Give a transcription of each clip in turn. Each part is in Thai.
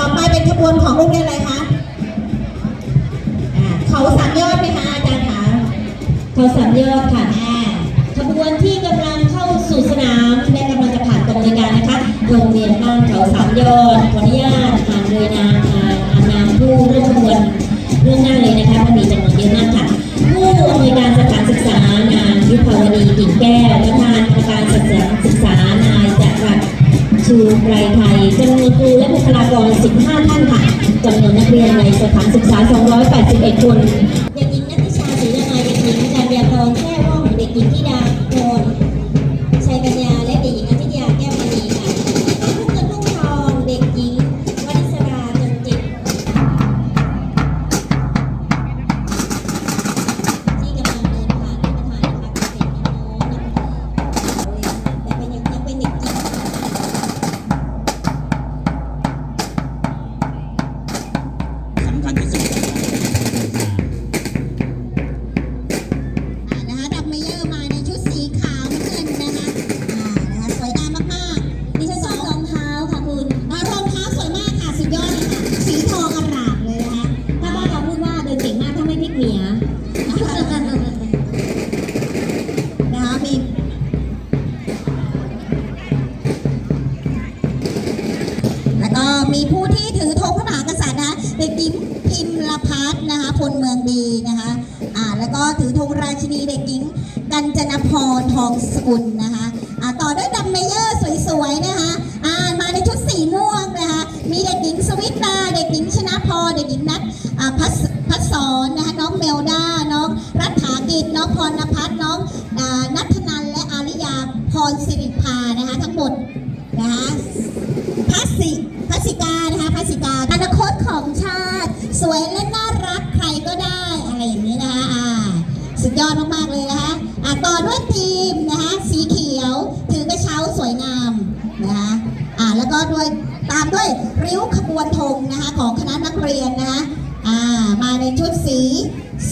ต่อไปเป็นขบวนของโรงเรียนอะไรคะเขาสามยอดไหมคะอาจารย์คะเขาสามยอดค่ะขบวนที่กำลังเข้าสู่สนามและกำลังจะผ่านกองบริการนะคะ โรงเรียนบ้านเขาสามยอดขออนุญาตอ่านโดยนามอ่านอ่านามผู้ร่วมขบวนเรื่องหน้าเลยนะคะมันมีจำนวนเยอะมากค่ะผู้อำนวยการสถานศึกษานางยุพาวดีกิ่งแก้วประธานกรรมการศึกษา ชูไกรไทยจำนวนครูและบุคลากร 15 ท่านค่ะจำนวนนักเรียนในสถานศึกษา 281 คน เด็กหญิงนัทธิชาศรีละไมเด็กหญิงจันยาพรแก้วว่องเด็กหญิงธิดา มีผู้ที่ถือธงพระมหากษัตริย์นะคะเด็กหญิงพิมลพัฒน์นะคะพลเมืองดีนะคะอ่าแล้วก็ถือธงราชินีเด็กหญิง กัญจนพรทองสกุลนะคะอ่าต่อด้วยดัมเมเยอร์สวยๆนะคะอ่ามาในชุดสีม่วงนะคะมีเด็กหญิงสวิตตาเด็กหญิงชนะพรเด็กหญิงนัทอ่าพัสพัสสอนนะคะน้องเมลดาน้องรัฐากิจน้องพรณพัฒน์น้องอ่านัทนันและอาริยาพรสิริภานะคะทั้งหมดนะคะพัสสิ ยอดมาก ๆ เลยนะคะอ่าต่อด้วยทีมนะคะสีเขียวถือกระเช้าสวยงามนะคะอ่าแล้วก็ด้วยตามด้วยริ้วขบวนธงนะคะของคณะนักเรียนนะคะอ่ามาในชุดสี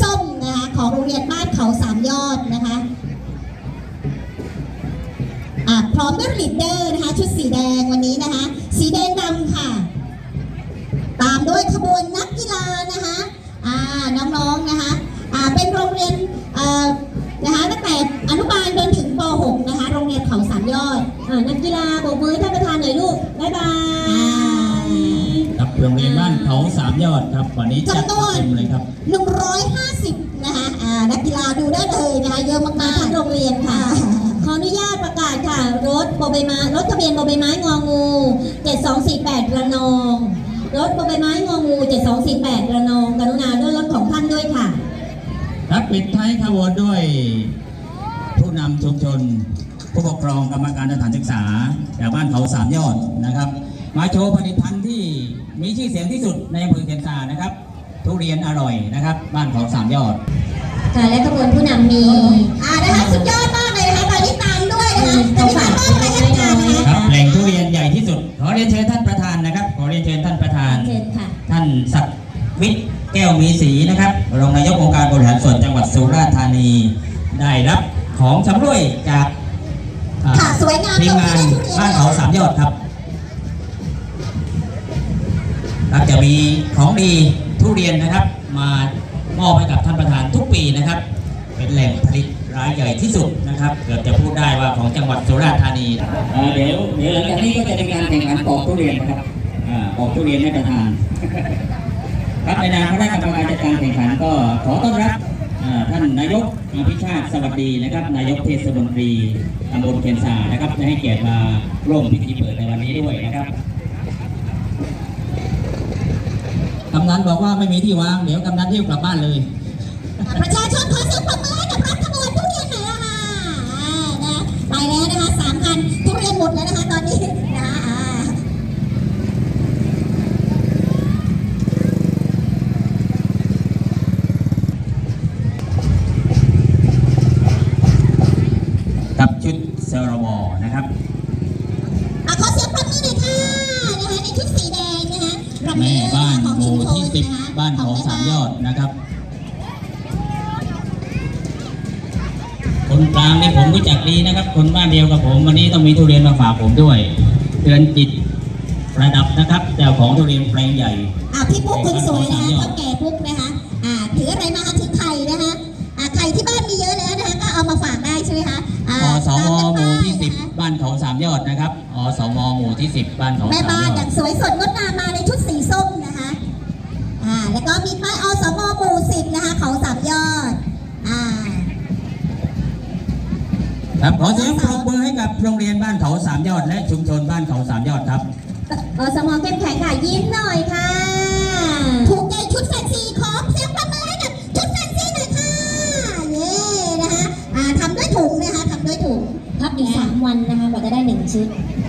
ส้มนะคะของโรงเรียนบ้านเขาสามยอดนะคะอะพร้อมด้วยลีดเดอร์นะคะชุดสีแดงวันนี้นะคะสีแดงดำค่ะ ตามด้วยขบวนนักกีฬานะคะอ่าน้องๆนะคะอ่าเป็นโรงเรียน นะคะตั้งแต่อนุบาลจนถึงป .6 นะคะ โรงเรียนเขาสามยอดอ่านักกีฬาโบกมือให้ท่านประธานหน่อยลูก บ๊ายบาย ครับโรงเรียนบ้านเขาสามยอดครับ วันนี้จัดจำนวนเต็มเลยครับ 150 นะคะอ่านักกีฬาดูได้เลยนะคะเยอะมามาทั้กงโรงเรียนๆค่ะค่ะ ขออนุญาตประกาศค่ะ รถบอใบไม้ รถทะเบียนบอใบไม้งองู 7248 ระนอง รถบอใบไม้งองู 7248 ระนอง ปิดท้ายขบวนด้วย ผู้นำชุมชน ผู้ปกครองกรรมการสถานศึกษาจากบ้านเขาสามยอดนะครับ มาโชว์ผลิตภัณฑ์ที่มีชื่อเสียงที่สุดในอำเภอเชียงคานนะครับ ทุเรียนอร่อยนะครับ บ้านเขาสามยอดค่ะและขบวนผู้นำมีอ่านะคะสุดยอดมากเลยนะคะตอนนี้ตามด้วยนะคะตอนนี้ตามด้วยรายการนะคะครับแหล่งทุเรียนใหญ่ที่สุด ขอเรียนเชิญท่านประธานนะครับ ขอเรียนเชิญท่านประธานเชิญค่ะท่านศักดิ์วิทย์แก้วมีศรีนะครับรองนายกองค์การบริหาร ส่วนจังหวัดสุราษฎร์ธานี ได้รับของชำร่วยจากอ่าค่ะสวยงามทีมงานบ้านเขาสามยอดครับครับจะมีของดีทุเรียนนะครับ มามอบให้กับท่านประธานทุกปีนะครับ เป็นแหล่งผลิตรายใหญ่ที่สุดนะครับ เกือบจะพูดได้ว่าของจังหวัดสุราษฎร์ธานีเอ่อเดี๋ยวเดี๋ยวหลังจากนี้ก็จะเป็นการแข่งขันปอกทุเรียนนะครับอ่าปอกทุเรียนให้ประธาน ครับในนามคณะกรรมการจัดการแข่งขันก็ขอต้อนรับอ่า ท่านนายกอภิชาติสวัสดีนะครับ นายกเทศมนตรีตำบลเคียนซานะครับได้ให้เกียรติมาร่วมพิธีเปิดในวันนี้ด้วยนะครับกำนันบอกว่าไม่มีที่วางเดี๋ยวกำนันที่กลับบ้านเลย ประชาชนขอเสียงปรบมือให้กับรถขบวนทุเรียนหน่อยละค่ะอ่านะไปแล้วนะคะสามคันทุเรียนหมดแล้วนะคะตอนนี้นะคะอ่า กับชุด เซอร์วอนะครับอะขอเสียงปรบมือหน่อยค่ะนะคะในชุดสีแดงนะคะรำแม่เยอร์บ้านของหชุมู่มชนที่สิบนะคะบ้านเขาสามยอดนะครับ คนกลางนี่ผมรู้จักดีนะครับ คนบ้านเดียวกับผมวันนี้ต้องมีทุเรียนมาฝากผมด้วยเตือนจิตประดับนะครับเจ้าของทุเรียนแปลงใหญ่ อ่าพี่ปุ๊กคนสวยนะคะเท่าแก่ปุ๊กนะคะอ่าถืออะไรมาคะถือไข่นะคะอ่าไข่ที่บ้านมีเยอะแล้วนะคะก็เอามาฝากได้ใช่ไหมคะอ่าอ สมตาหกันมู่ไปที่นะคะ10บ้านเขาสามยอดนะครับอสมหมู่ที่10บ้านเขาแม่สามบ้ายนออดย่างสวยสดงดงามมาในชุดสีส้มนะคะอ่าแล้วก็มีป้ายอสมหมู่สิบนะคะเขาสามยอดอ่า ครับขอเสียงปรบมือให้กับโรงเรียนบ้านเขาสามยอด และชุมชนบ้านเขาสามยอดครับ อสมเข้มแข็งค่ะ ยิ้มหน่อยค่ะ দিচ্ছি